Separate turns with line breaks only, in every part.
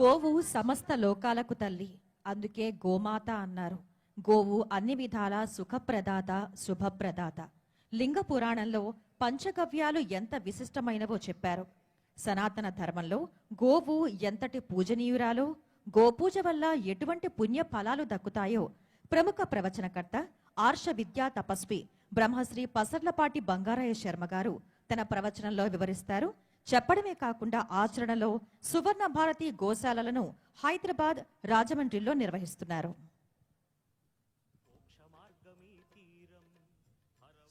గోవు సమస్త లోకాలకు తల్లి. అందుకే గోమాత అన్నారు. గోవు అన్ని విధాల సుఖప్రదాత శుభప్రదాత. లింగ పురాణంలో పంచగవ్యాలు ఎంత విశిష్టమైనవో చెప్పారు. సనాతన ధర్మంలో గోవు ఎంతటి పూజనీయురాలో గోపూజ వల్ల ఎటువంటి పుణ్య ఫలాలు దక్కుతాయో ప్రముఖ ప్రవచనకర్త ఆర్ష విద్యా తపస్వి బ్రహ్మశ్రీ పసర్లపాటి బంగారయ్య శర్మ గారు తన ప్రవచనంలో వివరిస్తారు. చెప్పడమే కాకుండా ఆచరణలో సువర్ణ భారతి గోశాలలను హైదరాబాద్ రాజమండ్రిలో నిర్వహిస్తున్నారు.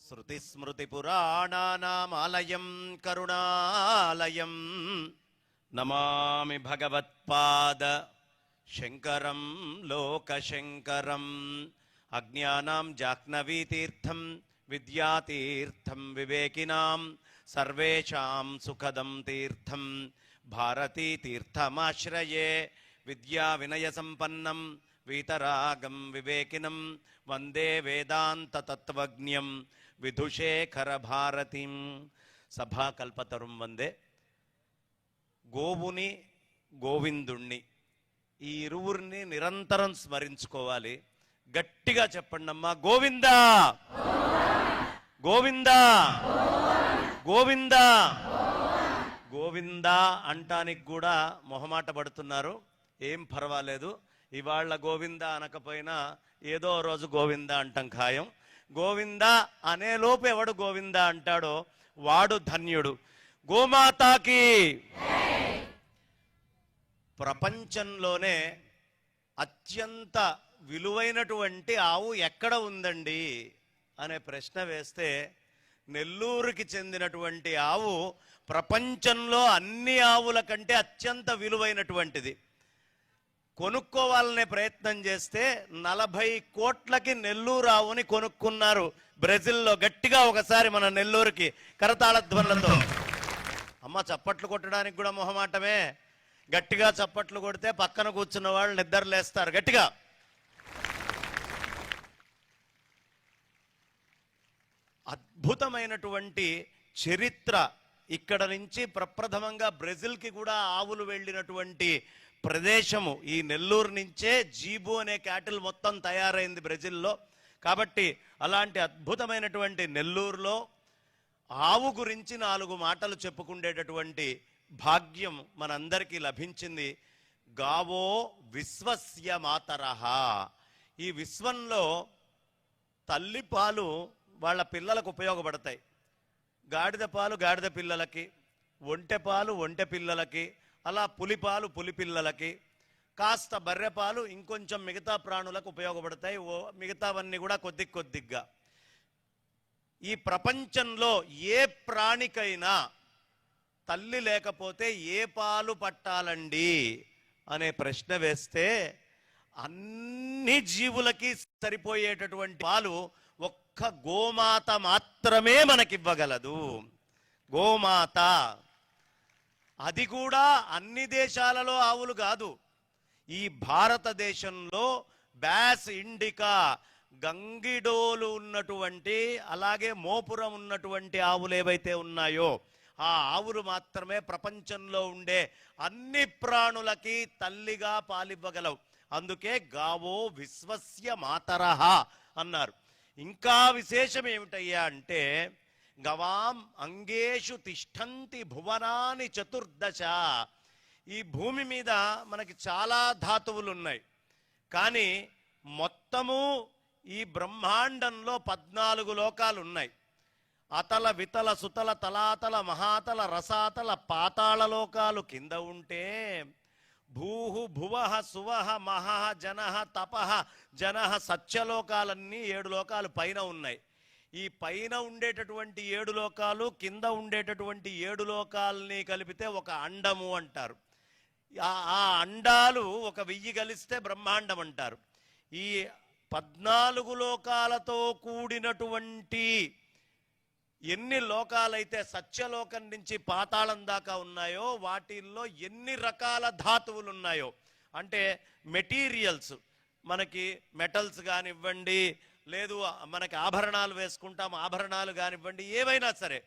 శృతి స్మృతి పురాణానామాలయం కరుణాలయం. నమామి భగవత్పాద శంకరం లోకశంకరం. అజ్ఞానం జాహ్నవీతీర్థం విద్యాతీర్థం వివేకినాం. సర్వేషాం సుఖదం తీర్థం భారతీతీర్థమాశ్రయే విద్యా వినయ సంపన్నం వీతరాగం వివేకినం వందే వేదాంత తత్వజ్ఞం విధుశేఖర భారతిం. సభాకల్పతరుం వందే. గోవుని గోవిందుణ్ణి ఈ ఇరువురిని నిరంతరం స్మరించుకోవాలి. గట్టిగా చెప్పండి అమ్మా గోవిందా! గోవిందా! గోవిందా. గోవిందా అంటానికి కూడా మొహమాట పడుతున్నారు. ఏం పర్వాలేదు. ఇవాళ గోవిందా అనకపోయినా ఏదో రోజు గోవిందా అంటాం ఖాయం. గోవిందా అనే లోపు ఎవడు గోవిందా అంటాడో వాడు ధన్యుడు. గోమాతాకి ప్రపంచంలోనే అత్యంత విలువైనటువంటి ఆవు ఎక్కడ ఉందండి? అనే ప్రశ్న వేస్తే నెల్లూరుకి చెందినటువంటి ఆవు ప్రపంచంలో అన్ని ఆవుల కంటే అత్యంత విలువైనటువంటిది. కొనుక్కోవాలనే ప్రయత్నం చేస్తే నలభై కోట్లకి నెల్లూరు ఆవుని కొనుక్కున్నారు బ్రెజిల్లో గట్టిగా ఒకసారి మన నెల్లూరుకి కరతాళధ్వనులతో అమ్మ చప్పట్లు కొట్టడానికి కూడా మొహమాటమే. గట్టిగా చప్పట్లు కొడితే పక్కన కూర్చున్న వాళ్ళు నిద్రలేస్తారు గట్టిగా. అద్భుతమైనటువంటి చరిత్ర ఇక్కడ నుంచి ప్రప్రథమంగా బ్రెజిల్కి కూడా ఆవులు వెళ్ళినటువంటి ప్రదేశము. ఈ నెల్లూరు నుంచే జీబు అనే క్యాటిల్ మొత్తం తయారైంది బ్రెజిల్లో. కాబట్టి అలాంటి అద్భుతమైనటువంటి నెల్లూరులో ఆవు గురించి నాలుగు మాటలు చెప్పుకుండేటటువంటి భాగ్యం మనందరికీ లభించింది. గావో విశ్వస్య మాతరహ. ఈ విశ్వంలో తల్లిపాలు వాళ్ళ పిల్లలకు ఉపయోగపడతాయి. గాడిద పాలు గాడిద పిల్లలకి ఒంటె పాలు ఒంటె పిల్లలకి అలా పులిపాలు పులిపిల్లలకి పులి పిల్లలకి కాస్త బర్రెపాలు ఇంకొంచెం మిగతా ప్రాణులకు ఉపయోగపడతాయి. ఓ మిగతావన్నీ కూడా కొద్ది కొద్దిగా. ఈ ప్రపంచంలో ఏ ప్రాణికైనా తల్లి లేకపోతే ఏ పాలు పట్టాలండి అనే ప్రశ్న వేస్తే అన్ని జీవులకి సరిపోయేటటువంటి పాలు ఒక్క గోమాత మాత్రమే మనకివ్వగలదు. గోమాత అది కూడా అన్ని దేశాలలో ఆవులు కాదు. ఈ భారతదేశంలో బ్యాస్ ఇండికా గంగిడోలు ఉన్నటువంటి అలాగే మోపురం ఉన్నటువంటి ఆవులు ఏవైతే ఉన్నాయో ఆ ఆవులు మాత్రమే ప్రపంచంలో ఉండే అన్ని ప్రాణులకి తల్లిగా పాలివ్వగలవు. అందుకే గావో విశ్వస్య మాతరహ అన్నారు. ఇంకా విశేషం ఏమిటయ్యా అంటే గవాం అంగేషు తిష్టంతి భువనాని చతుర్దశ. ఈ భూమి మీద మనకి చాలా ధాతువులు ఉన్నాయి కానీ మొత్తము ఈ బ్రహ్మాండంలో పద్నాలుగు లోకాలు ఉన్నాయి అతల వితల సుతల తలాతల మహాతల రసాతల పాతాళ లోకాలు కింద ఉంటే భూహు భువః సువహ మహః జనః తపః జన సత్యలోకాలన్నీ ఏడు లోకాలు పైన ఉన్నాయి. ఈ పైన ఉండేటటువంటి ఏడు లోకాలు కింద ఉండేటటువంటి ఏడు లోకాలని కలిపితే ఒక అండము అంటారు. ఆ- ఆ అండాలు ఒక వెయ్యి కలిస్తే బ్రహ్మాండం అంటారు. ఈ పద్నాలుగు లోకాలతో కూడినటువంటి ఎన్ని లోకాలైతే సత్యలోకం నుంచి పాతాళం దాకా ఉన్నాయో వాటిల్లో ఎన్ని రకాల ధాతువులు ఉన్నాయో అంటే మెటీరియల్స్ మనకి మెటల్స్ కానివ్వండి లేదు మనకి ఆభరణాలు వేసుకుంటాం ఆభరణాలు కానివ్వండి ఏవైనా సరే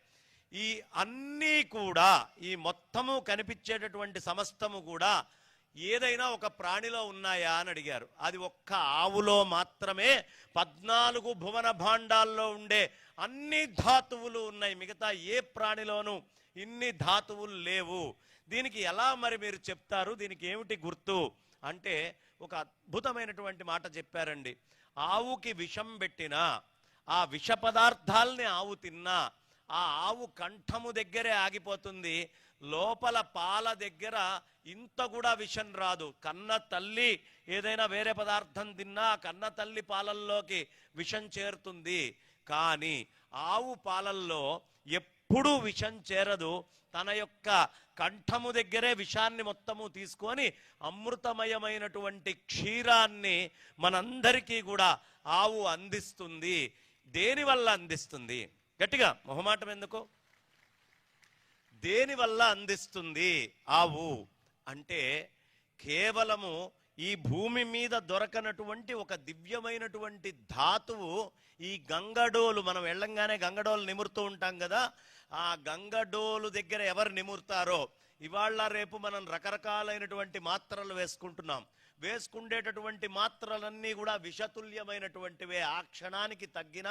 ఈ అన్నీ కూడా ఈ మొత్తము కనిపించేటటువంటి సమస్తము కూడా ఏదైనా ఒక ప్రాణిలో ఉన్నాయా అని అడిగారు. అది ఒక్క ఆవులో మాత్రమే పద్నాలుగు భువన భాండాల్లో ఉండే అన్ని ధాతువులు ఉన్నాయి. మిగతా ఏ ప్రాణిలోనూ ఇన్ని ధాతువులు లేవు. దీనికి ఎలా మరి మీరు చెప్తారు? దీనికి ఏమిటి గుర్తు? అంటే ఒక అద్భుతమైనటువంటి మాట చెప్పారండి. ఆవుకి విషం పెట్టినా ఆ విష పదార్థాలని ఆవు తిన్నా ఆ ఆవు కంఠము దగ్గరే ఆగిపోతుంది. లోపల పాల దగ్గర ఇంత కూడా విషం రాదు. కన్న తల్లి ఏదైనా వేరే పదార్థం తిన్నా కన్న తల్లి పాలల్లోకి విషం చేరుతుంది. కానీ ఆవు పాలల్లో ఎప్పుడూ విషం చేరదు. తన యొక్క కంఠము దగ్గరే విషాన్ని మొత్తము తీసుకొని అమృతమయమైనటువంటి క్షీరాన్ని మనందరికీ కూడా ఆవు అందిస్తుంది. దేనివల్ల అందిస్తుంది? గట్టిగా మొహమాటం ఎందుకు? దేని వల్ల అందిస్తుంది ఆవు అంటే కేవలము ఈ భూమి మీద దొరకనటువంటి ఒక దివ్యమైనటువంటి ధాతువు ఈ గంగడోలు మనం వెళ్ళంగానే గంగడోలు నిమురుతూ ఉంటాం కదా ఆ గంగడోలు దగ్గర ఎవరు నిమురుతారో? ఇవాళ రేపు మనం రకరకాలైనటువంటి మాత్రలు వేసుకుంటున్నాం. వేసుకుండేటటువంటి మాత్రలన్నీ కూడా విషతుల్యమైనటువంటివే. ఆ క్షణానికి తగ్గిన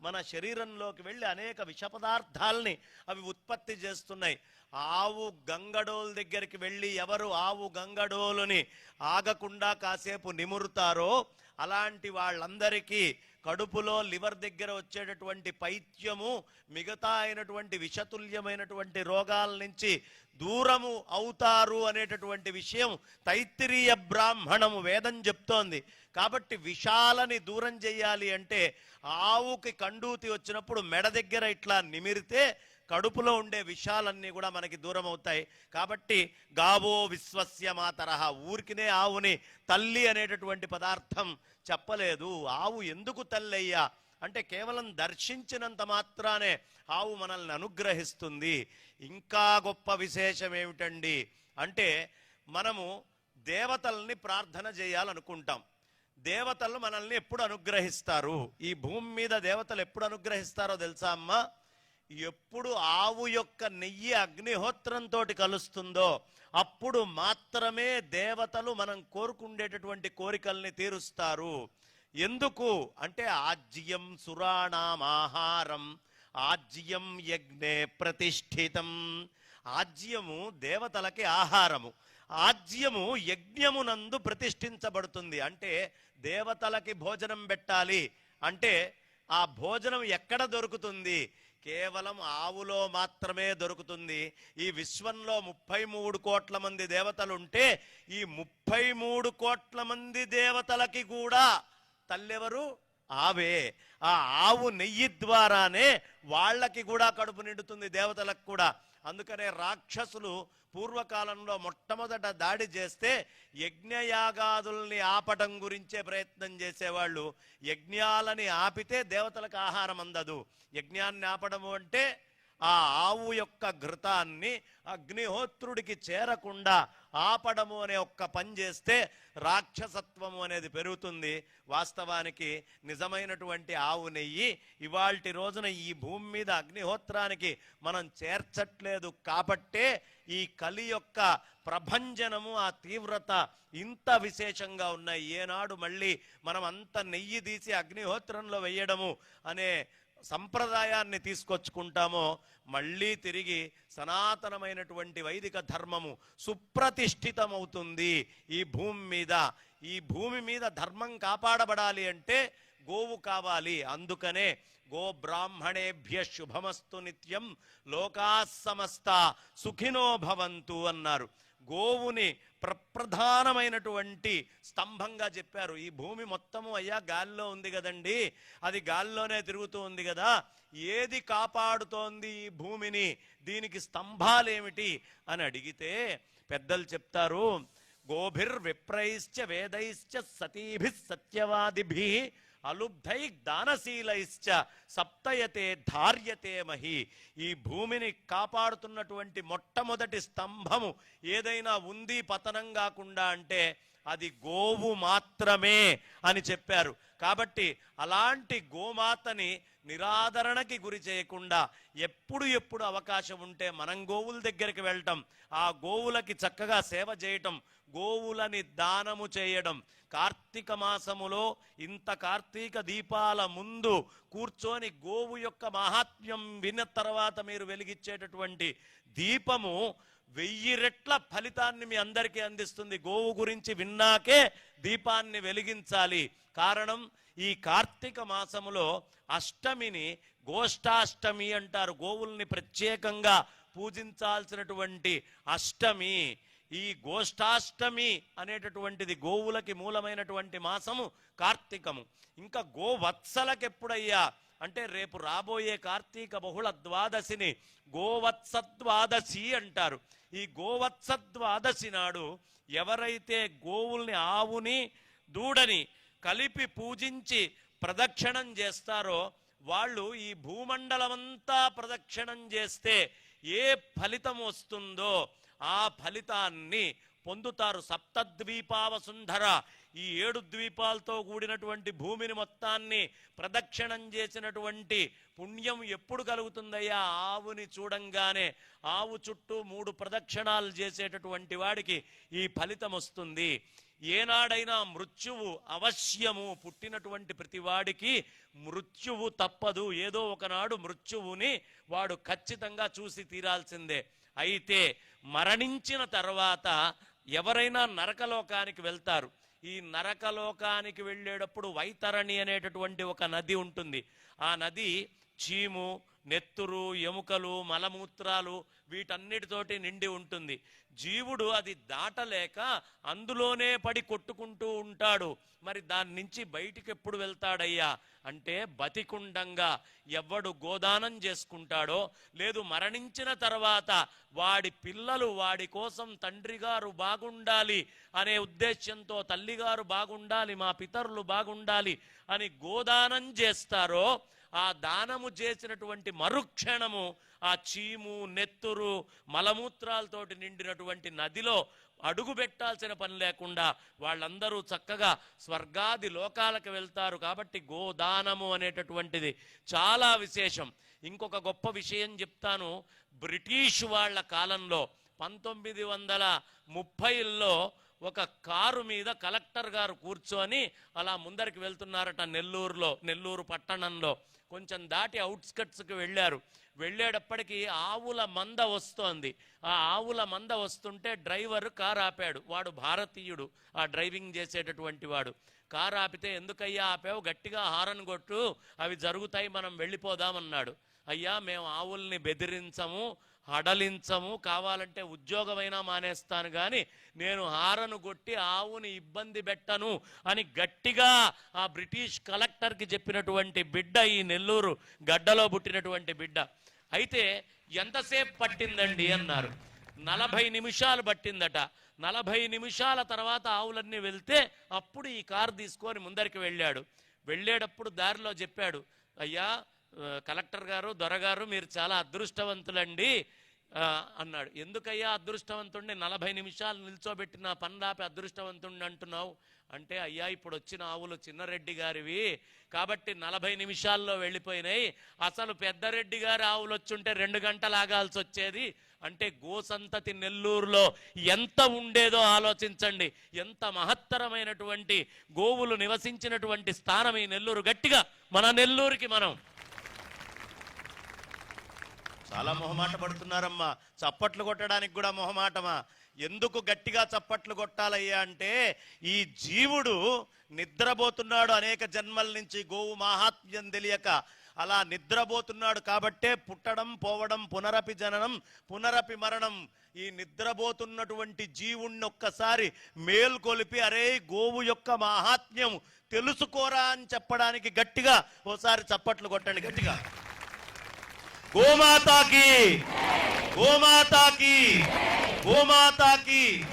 మన శరీరంలోకి వెళ్ళి అనేక విష పదార్థాలని అవి ఉత్పత్తి చేస్తున్నాయి. ఆవు గంగడోలు దగ్గరికి వెళ్ళి ఎవరు ఆవు గంగడోలుని ఆగకుండా కాసేపు నిమురుతారో అలాంటి వాళ్ళందరికీ కడుపులో లివర్ దగ్గర వచ్చేటటువంటి పైత్యము మిగతా అయినటువంటి విషతుల్యమైనటువంటి రోగాల నుంచి దూరము అవుతారు అనేటటువంటి విషయం తైత్తిరీయ బ్రాహ్మణము వేదం చెప్తోంది. కాబట్టి విషాలని దూరం చేయాలి అంటే ఆవుకి కండూతి వచ్చినప్పుడు మెడ దగ్గర ఇట్లా నిమిరితే కడుపులో ఉండే విషాలన్నీ కూడా మనకి దూరం అవుతాయి కాబట్టి గావో విశ్వస్య మాతరహ ఊరికినే ఆవుని తల్లి అనేటటువంటి పదార్థం చెప్పలేదు. ఆవు ఎందుకు తల్లి అయ్యా అంటే కేవలం దర్శించినంత మాత్రానే ఆవు మనల్ని అనుగ్రహిస్తుంది. ఇంకా గొప్ప విశేషం ఏమిటండి అంటే మనము దేవతల్ని ప్రార్థన చేయాలనుకుంటాం. దేవతలు మనల్ని ఎప్పుడు అనుగ్రహిస్తారు? ఈ భూమి మీద దేవతలు ఎప్పుడు అనుగ్రహిస్తారో తెలుసా అమ్మా? ఎప్పుడు ఆవు యొక్క నెయ్యి అగ్నిహోత్రంతో కలుస్తుందో అప్పుడు మాత్రమే దేవతలు మనం కోరుకుండేటటువంటి కోరికల్ని తీరుస్తారు. ఎందుకు? అంటే ఆజ్యం సురాణామాహారం ఆజ్యం యజ్ఞే ప్రతిష్ఠితం. ఆజ్యము దేవతలకి ఆహారము. ఆజ్యము యజ్ఞమునందు ప్రతిష్ఠించబడుతుంది. అంటే దేవతలకి భోజనం పెట్టాలి. అంటే ఆ భోజనం ఎక్కడ దొరుకుతుంది? కేవలం ఆవులో మాత్రమే దొరుకుతుంది. ఈ విశ్వంలో ముప్పై మూడు కోట్ల మంది దేవతలు ఉంటే ఈ ముప్పై మూడు కోట్ల మంది దేవతలకి కూడా తల్లెవరు? ఆవే ఆ ఆవు నెయ్యి ద్వారానే వాళ్ళకి కూడా కడుపు నిండుతుంది దేవతలకు కూడా. అందుకనే రాక్షసులు పూర్వకాలంలో మొట్టమొదట దాడి చేస్తే యజ్ఞయాగాదుల్ని ఆపటం గురించే ప్రయత్నం చేసేవాళ్ళు. యజ్ఞాలని ఆపితే దేవతలకు ఆహారం అందదు. యజ్ఞాన్ని ఆపడము అంటే ఆ ఆవు యొక్క ఘృతాన్ని అగ్నిహోత్రుడికి చేరకుండా ఆపడము అనే ఒక్క పని చేస్తే రాక్షసత్వము అనేది పెరుగుతుంది. వాస్తవానికి నిజమైనటువంటి ఆవు నెయ్యి ఇవాల్టి రోజున ఈ భూమి మీద అగ్నిహోత్రానికి మనం చేర్చట్లేదు కాబట్టే ఈ కలి యొక్క ప్రభంజనము ఆ తీవ్రత ఇంత విశేషంగా ఉన్నాయి. ఏనాడు మళ్ళీ మనం అంత నెయ్యి తీసి అగ్నిహోత్రంలో వెయ్యడము అనే సంప్రదాయాన్ని తీసుకొచ్చుకుంటామో మళ్ళీ తిరిగి సనాతనమైనటువంటి వైదిక ధర్మము సుప్రతిష్ఠితమవుతుంది. ఈ భూమి మీద ఈ భూమి మీద ధర్మం కాపాడబడాలి అంటే గోవు కావాలి. అందుకనే గో బ్రాహ్మణేభ్య శుభమస్తు నిత్యం లోకా సమస్త సుఖినో భవంతు అన్నారు. గోవుని ప్రప్రధానమైనటువంటి స్తంభంగా చెప్పారు. ఈ భూమి మొత్తము అయ్యా గాల్లో ఉంది కదండి. అది గాల్లోనే తిరుగుతూ ఉంది కదా. ఏది కాపాడుతోంది ఈ భూమిని? దీనికి స్తంభాలేమిటి? అని అడిగితే పెద్దలు చెప్తారు గోభిర్ విప్రైశ్చ వేదైశ్చ సతీభి సత్యవాదిభి అలుబ్ధై దానశీలైశ్చ సప్తయతే ధార్యతే మహి. ఈ భూమిని కాపాడుతున్నటువంటి మొట్టమొదటి స్తంభము ఏదైనా ఉంది పతనం కాకుండా అంటే అది గోవు మాత్రమే అని చెప్పారు. కాబట్టి అలాంటి గోమాతని నిరాదరణకి గురి చేయకుండా ఎప్పుడు ఎప్పుడు అవకాశం ఉంటే మనం గోవుల దగ్గరికి వెళ్ళటం ఆ గోవులకి చక్కగా సేవ చేయటం గోవులని దానము చేయడం. కార్తీక మాసములో ఇంత కార్తీక దీపాల ముందు కూర్చొని గోవు యొక్క మహాత్మ్యం విన్న తర్వాత మీరు వెలిగించేటటువంటి దీపము వెయ్యి రెట్ల ఫలితాన్ని మీ అందరికీ అందిస్తుంది. గోవు గురించి విన్నాకే దీపాన్ని వెలిగించాలి. కారణం ఈ కార్తీక మాసములో అష్టమిని గోష్ఠాష్టమి అంటారు. గోవుల్ని ప్రత్యేకంగా పూజించాల్సినటువంటి అష్టమి. ఈ గోష్ఠాష్టమి అనేటటువంటిది గోవులకి మూలమైనటువంటి మాసము కార్తీకము. ఇంకా గోవత్సలకు ఎప్పుడయ్యా అంటే రేపు రాబోయే కార్తీక బహుళ ద్వాదశిని గోవత్స ద్వాదశి అంటారు. ఈ గోవత్స ద్వాదశి నాడు ఎవరైతే గోవుల్ని ఆవుని దూడని కలిపి పూజించి ప్రదక్షిణం చేస్తారో వాళ్ళు ఈ భూమండలమంతా ప్రదక్షిణం చేస్తే ఏ ఫలితం వస్తుందో ఆ ఫలితాన్ని పొందుతారు సప్తద్వీపావ సుందర. ఈ ఏడు ద్వీపాలతో కూడినటువంటి భూమిని మొత్తాన్ని ప్రదక్షిణం చేసినటువంటి పుణ్యం ఎప్పుడు కలుగుతుందయ్యా? ఆవుని చూడంగానే ఆవు చుట్టూ మూడు ప్రదక్షిణాలు చేసేటటువంటి వాడికి ఈ ఫలితం వస్తుంది. ఏనాడైనా మృత్యువు అవశ్యము పుట్టినటువంటి ప్రతి వాడికి మృత్యువు తప్పదు. ఏదో ఒకనాడు మృత్యువుని వాడు ఖచ్చితంగా చూసి తీరాల్సిందే. అయితే మరణించిన తర్వాత ఎవరైనా నరకలోకానికి వెళ్తారు. ఈ నరకలోకానికి వెళ్ళేటప్పుడు వైతరణి అనేటటువంటి ఒక నది ఉంటుంది. ఆ నది చీము నెత్తురు ఎముకలు మలమూత్రాలు వీటన్నిటితోటి నిండి ఉంటుంది. జీవుడు అది దాటలేక అందులోనే పడి కొట్టుకుంటూ ఉంటాడు. మరి దాని నుంచి బయటికి ఎప్పుడు వెళ్తాడయ్యా? అంటే బతికుండంగా ఎవడు గోదానం చేసుకుంటాడో లేదు మరణించిన తర్వాత వాడి పిల్లలు వాడి కోసం తండ్రి గారు బాగుండాలి అనే ఉద్దేశ్యంతో తల్లిగారు బాగుండాలి మా పితరులు బాగుండాలి అని గోదానం చేస్తారో ఆ దానము చేసినటువంటి మరుక్షణము ఆ చీము నెత్తురు మలమూత్రాలతోటి నిండినటువంటి నదిలో అడుగు పెట్టాల్సిన పని లేకుండా వాళ్ళందరూ చక్కగా స్వర్గాది లోకాలకు వెళ్తారు కాబట్టి గోదానము అనేటటువంటిది చాలా విశేషం. ఇంకొక గొప్ప విషయం చెప్తాను. బ్రిటిష్ వాళ్ళ కాలంలో పంతొమ్మిది వందల ముప్పైల్లో ఒక కారు మీద కలెక్టర్ గారు కూర్చొని అలా ముందరికి వెళ్తున్నారట నెల్లూరులో నెల్లూరు పట్టణంలో. కొంచెం దాటి అవుట్స్కట్స్కి వెళ్ళారు. వెళ్ళేటప్పటికి ఆవుల మంద వస్తోంది. ఆ ఆవుల మంద వస్తుంటే డ్రైవర్ కారు ఆపాడు. వాడు భారతీయుడు ఆ డ్రైవింగ్ చేసేటటువంటి వాడు. కారు ఆపితే ఎందుకయ్యా ఆపావు? గట్టిగా హారన్ కొట్టు. అవి జరుగుతాయి మనం వెళ్ళిపోదామన్నాడు. అయ్యా మేము ఆవుల్ని బెదిరించము. హడలించము కావాలంటే ఉద్యోగమైనా మానేస్తాను కానీ నేను హారను కొట్టి ఆవుని ఇబ్బంది పెట్టను అని గట్టిగా ఆ బ్రిటిష్ కలెక్టర్కి చెప్పినటువంటి బిడ్డ ఈ నెల్లూరు గడ్డలో పుట్టినటువంటి బిడ్డ. అయితే ఎంతసేపు పట్టిందండి అన్నారు. నలభై నిమిషాలు పట్టిందట. నలభై నిమిషాల తర్వాత ఆవులన్నీ వెళ్తే అప్పుడు ఈ కారు తీసుకొని ముందరికి వెళ్ళాడు. వెళ్ళేటప్పుడు దారిలో చెప్పాడు అయ్యా కలెక్టర్ గారు దొరగారు మీరు చాలా అదృష్టవంతులండి అన్నాడు. ఎందుకయ్యా అదృష్టవంతుడిని నలభై నిమిషాలు నిల్చోబెట్టిన పనులాపి అదృష్టవంతుడిని అంటున్నావు? అంటే అయ్యా ఇప్పుడు వచ్చిన ఆవులు చిన్నరెడ్డి గారివి. కాబట్టి నలభై నిమిషాల్లో వెళ్ళిపోయినాయి. అసలు పెద్దరెడ్డి గారి ఆవులు వచ్చుంటే రెండు గంటలు ఆగాల్సి వచ్చేది అంటే గోసంతతి నెల్లూరులో ఎంత ఉండేదో ఆలోచించండి. ఎంత మహత్తరమైనటువంటి గోవులు నివసించినటువంటి స్థానం ఈ నెల్లూరు. గట్టిగా మన నెల్లూరుకి మనం. చాలా మొహమాట పడుతున్నారమ్మా. చప్పట్లు కొట్టడానికి కూడా మొహమాటమా? ఎందుకు గట్టిగా చప్పట్లు కొట్టాలయ్యా అంటే ఈ జీవుడు నిద్రపోతున్నాడు అనేక జన్మల నుంచి గోవు మాహాత్మ్యం తెలియక. అలా నిద్రపోతున్నాడు కాబట్టే పుట్టడం పోవడం పునరపి జననం పునరపి మరణం. ఈ నిద్రపోతున్నటువంటి జీవుణ్ణి ఒక్కసారి మేల్కొలిపి అరే గోవు యొక్క మాహాత్మ్యం తెలుసుకోరా అని చెప్పడానికి గట్టిగా ఓసారి చప్పట్లు కొట్టండి గట్టిగా. గోమాతాకి. గోమాతాకి. గోమాతాకి.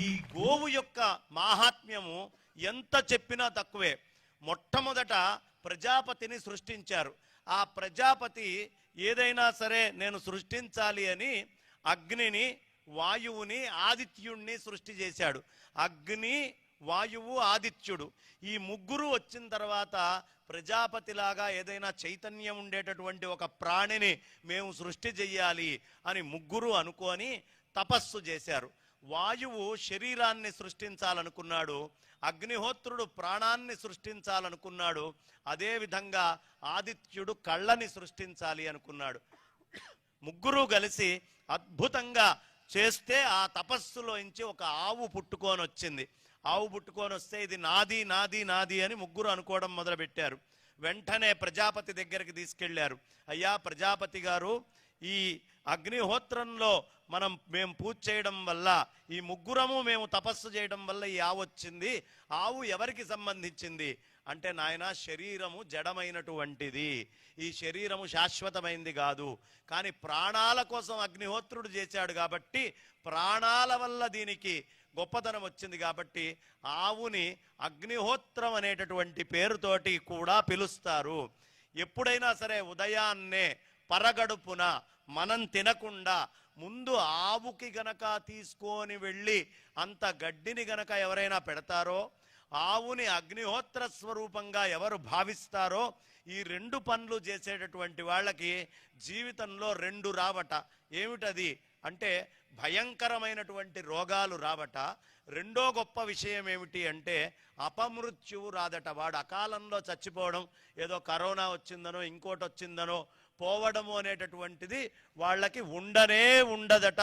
ఈ గోవు యొక్క మాహాత్మ్యము ఎంత చెప్పినా తక్కువే. మొట్టమొదట ప్రజాపతిని సృష్టించారు. ఆ ప్రజాపతి ఏదైనా సరే నేను సృష్టించాలి అని అగ్నిని వాయువుని ఆదిత్యుణ్ణి సృష్టి చేశాడు. అగ్ని వాయువు ఆదిత్యుడు. ఈ ముగ్గురు వచ్చిన తర్వాత ప్రజాపతిలాగా ఏదైనా చైతన్యం ఉండేటటువంటి ఒక ప్రాణిని మేము సృష్టి చెయ్యాలి అని ముగ్గురు అనుకొని తపస్సు చేశారు. వాయువు శరీరాన్ని సృష్టించాలనుకున్నాడు. అగ్నిహోత్రుడు ప్రాణాన్ని సృష్టించాలనుకున్నాడు. అదేవిధంగా ఆదిత్యుడు కళ్ళని సృష్టించాలి అనుకున్నాడు. ముగ్గురు కలిసి అద్భుతంగా చేస్తే ఆ తపస్సులోంచి ఒక ఆవు పుట్టుకొని వచ్చింది ఆవు పుట్టుకొని వస్తే ఇది నాది నాది నాది అని ముగ్గురు అనుకోవడం మొదలుపెట్టారు. వెంటనే ప్రజాపతి దగ్గరికి తీసుకెళ్ళారు. అయ్యా ప్రజాపతి గారు ఈ అగ్నిహోత్రంలో మనం మేము పూజ చేయడం వల్ల ఈ ముగ్గురము మేము తపస్సు చేయడం వల్ల ఈ ఆవు వచ్చింది. ఆవు ఎవరికి సంబంధించింది? అంటే నాయన శరీరము జడమైనటువంటిది. ఈ శరీరము శాశ్వతమైంది కాదు. కానీ ప్రాణాల కోసం అగ్నిహోత్రుడు చేశాడు కాబట్టి ప్రాణాల వల్ల దీనికి గొప్పతనం వచ్చింది కాబట్టి ఆవుని అగ్నిహోత్రం అనేటటువంటి పేరుతోటి కూడా పిలుస్తారు. ఎప్పుడైనా సరే ఉదయాన్నే పరగడుపున మనం తినకుండా ముందు ఆవుకి గనక తీసుకొని వెళ్ళి అంత గడ్డిని గనక ఎవరైనా పెడతారో ఆవుని అగ్నిహోత్ర స్వరూపంగా ఎవరు భావిస్తారో ఈ రెండు పనులు చేసేటటువంటి వాళ్ళకి జీవితంలో రెండు రావట. ఏమిటది? అంటే భయంకరమైనటువంటి రోగాలు రావట. రెండో గొప్ప విషయం ఏమిటి అంటే అపమృత్యువు రాదట. వాడు అకాలంలో చచ్చిపోవడం ఏదో కరోనా వచ్చిందనో ఇంకోటి వచ్చిందనో పోవడము అనేటటువంటిది వాళ్ళకి ఉండనే ఉండదట.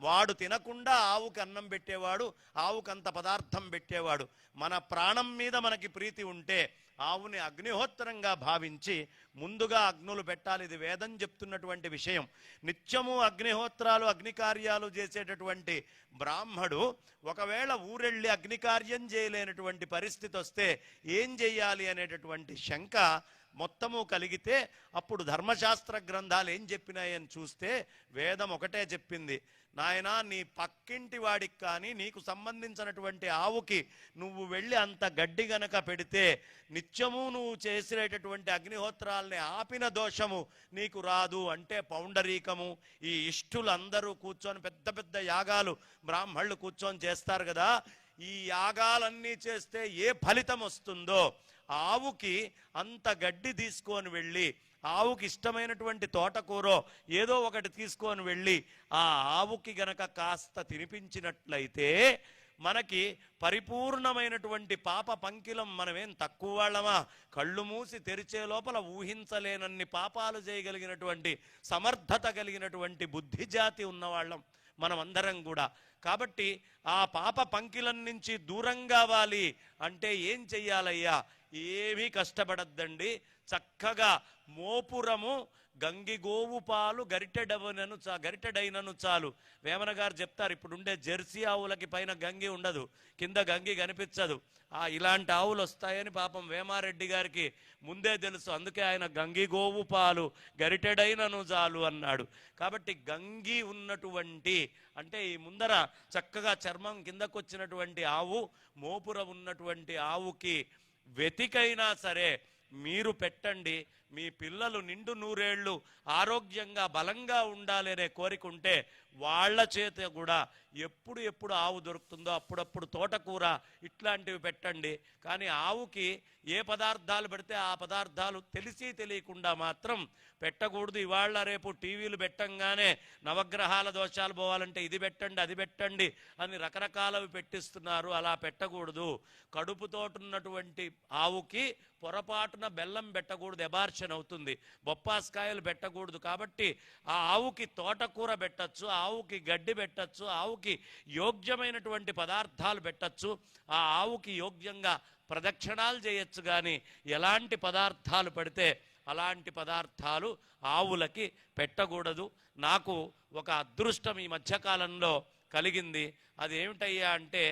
వాడు తినకుండా ఆవుకి అన్నం పెట్టేవాడు ఆవుకంత పదార్థం పెట్టేవాడు. మన ప్రాణం మీద మనకి ప్రీతి ఉంటే ఆవుని అగ్నిహోత్రంగా భావించి ముందుగా అగ్నులు పెట్టాలి. ఇది వేదం చెప్తున్నటువంటి విషయం. నిత్యము అగ్నిహోత్రాలు అగ్నికార్యాలు చేసేటటువంటి బ్రాహ్మడు ఒకవేళ ఊరెళ్ళి అగ్నికార్యం చేయలేనటువంటి పరిస్థితి వస్తే ఏం చెయ్యాలి అనేటటువంటి శంక మొత్తము కలిగితే అప్పుడు ధర్మశాస్త్ర గ్రంథాలు ఏం చెప్పినాయని చూస్తే వేదం ఒకటే చెప్పింది. నాయనా నీ పక్కింటి వాడికి కానీ నీకు సంబంధించినటువంటి ఆవుకి నువ్వు వెళ్ళి అంత గడ్డి గనక పెడితే నిత్యము నువ్వు చేసేటటువంటి అగ్నిహోత్రాల్ని ఆపిన దోషము నీకు రాదు అంటే పౌండరీకము. ఈ ఇష్టులందరూ కూర్చొని పెద్ద పెద్ద యాగాలు బ్రాహ్మణులు కూర్చొని చేస్తారు కదా. ఈ యాగాలన్నీ చేస్తే ఏ ఫలితం వస్తుందో ఆవుకి అంత గడ్డి తీసుకొని వెళ్ళి ఆవుకి ఇష్టమైనటువంటి తోటకూరో ఏదో ఒకటి తీసుకొని వెళ్ళి ఆ ఆవుకి గనక కాస్త తినిపించినట్లయితే మనకి పరిపూర్ణమైనటువంటి పాప పంకిలం మనమేం తక్కువ వాళ్ళమా? కళ్ళు మూసి తెరిచే లోపల ఊహించలేనన్ని పాపాలు చేయగలిగినటువంటి సమర్థత కలిగినటువంటి బుద్ధి జాతి ఉన్నవాళ్ళం మనమందరం కూడా. కాబట్టి ఆ పాప పంకిలం నుంచి దూరం కావాలి అంటే ఏం చెయ్యాలయ్యా? ఏమీ కష్టపడద్దండి. చక్కగా మోపురము గంగిగోవు పాలు గరిటెడవనను చా గరిటెడైనను చాలు. వేమన గారు చెప్తారు ఇప్పుడు ఉండే జెర్సీ ఆవులకి పైన గంగి ఉండదు. కింద గంగి కనిపించదు. ఆ ఇలాంటి ఆవులు వస్తాయని పాపం వేమారెడ్డి గారికి ముందే తెలుసు. అందుకే ఆయన గంగి గోవు పాలు గరిటెడైనను చాలు అన్నాడు. కాబట్టి గంగి ఉన్నటువంటి అంటే ఈ ముందర చక్కగా చర్మం కిందకు వచ్చినటువంటి ఆవు మోపుర ఉన్నటువంటి ఆవుకి వెతికైనా సరే మీరు పెట్టండి మీ పిల్లలు నిండు నూరేళ్ళు ఆరోగ్యంగా బలంగా ఉండాలి అనే కోరిక ఉంటే వాళ్ళ చేత కూడా ఎప్పుడు ఎప్పుడు ఆవు దొరుకుతుందో అప్పుడప్పుడు తోటకూర ఇట్లాంటివి పెట్టండి. కానీ ఆవుకి ఏ పదార్థాలు పెడితే ఆ పదార్థాలు తెలిసి తెలియకుండా మాత్రం పెట్టకూడదు. ఇవాళ రేపు టీవీలు పెట్టంగానే నవగ్రహాల దోషాలు పోవాలంటే ఇది పెట్టండి అది పెట్టండి అని రకరకాలవి పెట్టిస్తున్నారు. అలా పెట్టకూడదు. కడుపుతోటున్నటువంటి ఆవుకి పొరపాటున బెల్లం పెట్టకూడదు. ఆలోచన అవుతుంది. బొప్పాస్కాయలు పెట్టకూడదు కాబట్టి ఆ ఆవుకి తోటకూర పెట్టచ్చు ఆవుకి గడ్డి పెట్టచ్చు ఆవుకి యోగ్యమైనటువంటి పదార్థాలు పెట్టచ్చు ఆ ఆవుకి యోగ్యంగా ప్రదక్షిణాలు చేయొచ్చు కానీ ఎలాంటి పదార్థాలు పడితే అలాంటి పదార్థాలు ఆవులకి పెట్టకూడదు. నాకు ఒక అదృష్టం ఈ మధ్యకాలంలో కలిగింది. అది ఏమిటయ్యా అంటే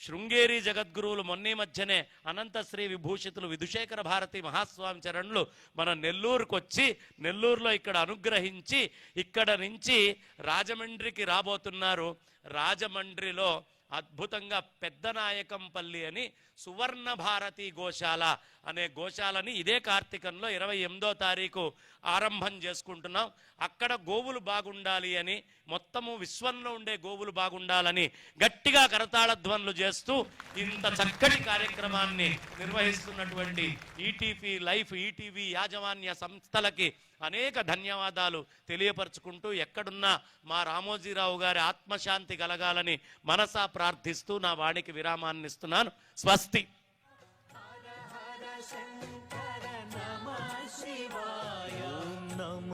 శృంగేరి జగద్గురువులు మొన్నీ మధ్యనే అనంత శ్రీ విభూషితులు విధుశేఖర భారతి మహాస్వామి చరణులు మన నెల్లూరుకు వచ్చి నెల్లూరులో ఇక్కడ అనుగ్రహించి ఇక్కడ నుంచి రాజమండ్రికి రాబోతున్నారు. రాజమండ్రిలో అద్భుతంగా పెద్దనాయకంపల్లి అని సువర్ణ భారతి గోశాల అనే గోశాలని ఇదే కార్తీకంలో ఇరవై ఎనిమిదో తారీఖు ఆరంభం చేసుకుంటున్నాం. అక్కడ గోవులు బాగుండాలి అని మొత్తము విశ్వంలో ఉండే గోవులు బాగుండాలని గట్టిగా కరతాళ ధ్వనులు చేస్తూ ఇంత చక్కటి కార్యక్రమాన్ని నిర్వహిస్తున్నటువంటి ఈటీవీ లైఫ్ ఈటీవీ యాజమాన్య సంస్థలకి అనేక ధన్యవాదాలు తెలియపరుచుకుంటూ ఎక్కడున్నా మా రామోజీరావు గారి ఆత్మశాంతి కలగాలని మనసా ప్రార్థిస్తూ నా వాణికి విరామాన్ని ఇస్తున్నాను. స్వస్తి.
శివాయ.